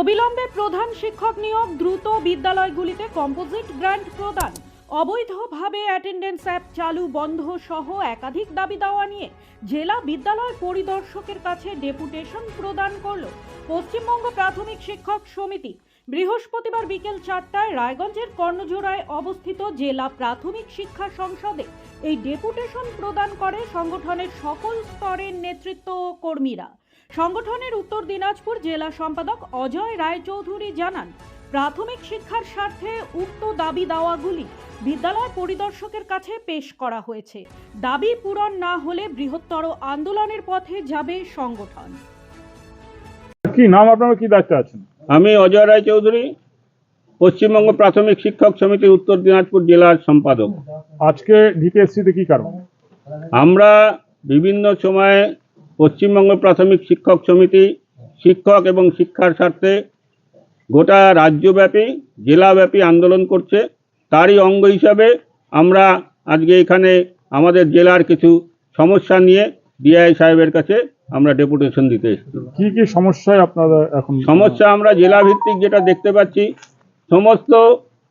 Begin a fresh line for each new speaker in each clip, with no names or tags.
অবিলম্বে প্রধান শিক্ষক নিয়োগ দ্রুত বিদ্যালয়গুলিতে কম্পোজিট গ্র্যান্ট প্রদান। অবৈধভাবে অ্যাটেন্ডেন্স অ্যাপ চালু বন্ধ সহ একাধিক দাবি দাওয়া নিয়ে জেলা বিদ্যালয় পরিদর্শকের কাছে ডেপুটেশন প্রদান করল পশ্চিমবঙ্গ প্রাথমিক শিক্ষক সমিতি। বৃহস্পতিবার বিকেল চারটায় রায়গঞ্জের কর্ণজোড়ায় অবস্থিত জেলা প্রাথমিক শিক্ষা সংসদে এই ডেপুটেশন প্রদান করে সংগঠনের সকল স্তরের নেতৃত্ব ও কর্মীরা। সংগঠনের উত্তর দিনাজপুর জেলা সম্পাদক অজয় রায়চৌধুরী জানান প্রাথমিক শিক্ষার স্বার্থে উক্ত দাবি দাওয়াগুলি বিদ্যালয় পরিদর্শকের কাছে পেশ করা হয়েছে। দাবি পূরণ না হলে বৃহত্তর আন্দোলনের পথে যাবে সংগঠন।
কি নাম আপনার কি দায়িত্বে আছেন?
আমি অজয় রায় চৌধুরী পশ্চিমবঙ্গ প্রাথমিক শিক্ষক সমিতি উত্তর দিনাজপুর জেলার সম্পাদক।
আজকে দিতে এসছিতে কি কারণ?
আমরা বিভিন্ন সময়ে পশ্চিমবঙ্গ প্রাথমিক শিক্ষক সমিতি শিক্ষক এবং শিক্ষার স্বার্থে গোটা রাজ্যব্যাপী জেলাব্যাপী আন্দোলন করছে। তারই অঙ্গ হিসাবে আমরা আজকে এখানে আমাদের জেলার কিছু সমস্যা নিয়ে ডিআই সাহেবের কাছে আমরা ডেপুটেশন দিতে এসেছি।
কি কি সমস্যায় আপনারা এখন
সমস্যা আমরা জেলা ভিত্তিক যেটা দেখতে পাচ্ছি সমস্ত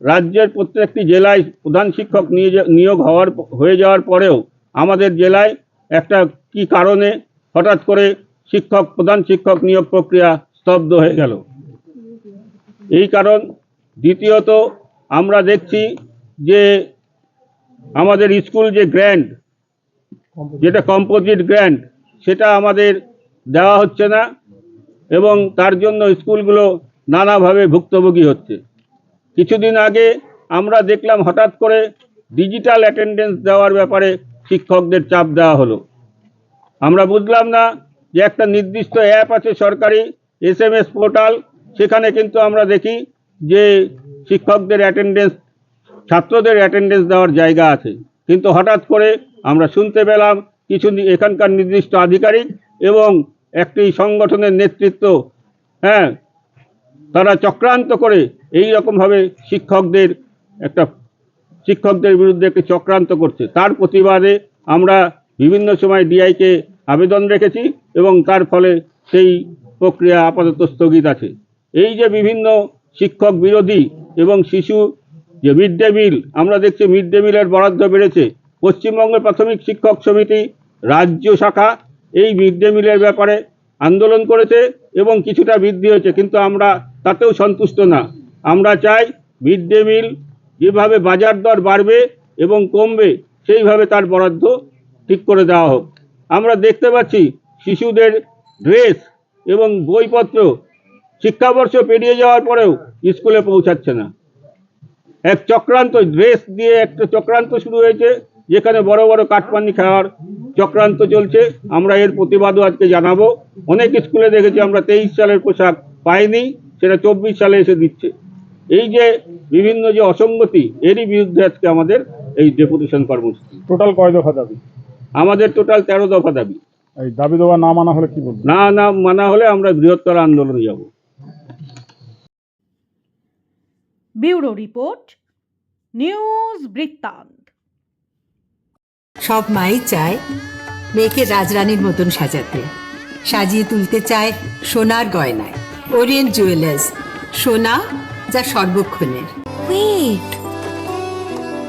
রাজ্যের প্রত্যেকটি জেলায় প্রধান শিক্ষক নিয়ে নিয়োগ হওয়ার হয়ে যাওয়ার পরেও আমাদের জেলায় একটা কি কারণে হঠাৎ করে শিক্ষক, প্রধান শিক্ষক নিয়োগ প্রক্রিয়া স্তব্ধ হয়ে গেল। এই কারণ দ্বিতীয়ত আমরা দেখছি যে আমাদের স্কুল যে গ্র্যান্ড, যেটা কম্পোজিট গ্র্যান্ড, সেটা আমাদের দেওয়া হচ্ছে না এবং তার জন্য স্কুলগুলো নানাভাবে ভুক্তভোগী হচ্ছে। কিছুদিন আগে আমরা দেখলাম হঠাৎ করে ডিজিটাল অ্যাটেন্ডেন্স দেওয়ার ব্যাপারে শিক্ষকদের চাপ দেওয়া হলো। আমরা বুঝলাম না যে একটা নির্দিষ্ট অ্যাপ আছে সরকারি এস এম এস পোর্টাল সেখানে কিন্তু আমরা দেখি যে শিক্ষকদের অ্যাটেন্ডেন্স ছাত্রদের অ্যাটেন্ডেন্স দেওয়ার জায়গা আছে। কিন্তু হঠাৎ করে আমরা শুনতে পেলাম কিছু এখানকার নির্দিষ্ট আধিকারিক এবং একটি সংগঠনের নেতৃত্ব হ্যাঁ তারা চক্রান্ত করে এই রকমভাবে শিক্ষকদের একটা, শিক্ষকদের বিরুদ্ধে একটি চক্রান্ত করছে। তার প্রতিবাদে আমরা বিভিন্ন সময় ডিআইকে আবেদন রেখেছি এবং তার ফলে সেই প্রক্রিয়া আপাতত স্থগিত আছে। এই যে বিভিন্ন শিক্ষক বিরোধী এবং শিশু যে মিড ডে মিল, আমরা দেখছি মিড ডে মিলের বরাদ্দ বেড়েছে। পশ্চিমবঙ্গের প্রাথমিক শিক্ষক সমিতি রাজ্য শাখা এই মিড ডে মিলের ব্যাপারে আন্দোলন করেছে এবং কিছুটা বৃদ্ধি হয়েছে, কিন্তু আমরা তাতেও সন্তুষ্ট না। আমরা চাই মিড ডে মিল যেভাবে বাজার দর বাড়বে এবং কমবে, সেইভাবে তার বরাদ্দ ঠিক করে দেওয়া হোক। আমরা দেখতে পাচ্ছি শিশুদের ড্রেস এবং বইপত্র শিক্ষাবর্ষ পেরিয়ে যাওয়ার পরেও স্কুলে পৌঁছাচ্ছে না। এক চক্রান্ত ড্রেস দিয়ে একটা চক্রান্ত শুরু হয়েছে, যেখানে বড় বড় কাঠপানি খাওয়ার চক্রান্ত চলছে। আমরা এর প্রতিবাদও আজকে জানাব। অনেক স্কুলে দেখেছি আমরা তেইশ সালের পোশাক পাইনি, সেটা চব্বিশ সালে এসে দিচ্ছে। এই যে বিভিন্ন যে অসঙ্গতি, এরই বিরুদ্ধে আজকে আমাদের এই ডেপুটেশন কর্মসূচি।
টোটাল কয় দফা দাবি?
আমাদের টোটাল তেরো দফা দাবি।
এই দাবি দেওয়া না মানা হলে কি বলবেন?
না না মানা হলে আমরা বৃহত্তর আন্দোলনে যাব।
ব্যুরো রিপোর্ট নিউজ বৃত্তান্ত।
সব মাই চায় মেয়েকে রাজরানীর মতন সাজাতে। সাজিয়ে তুলতে চায় সোনার গয়নায়। ওরিয়েন্ট জুয়েলার্স সোনা যা সর্বক্ষণের।
Wait.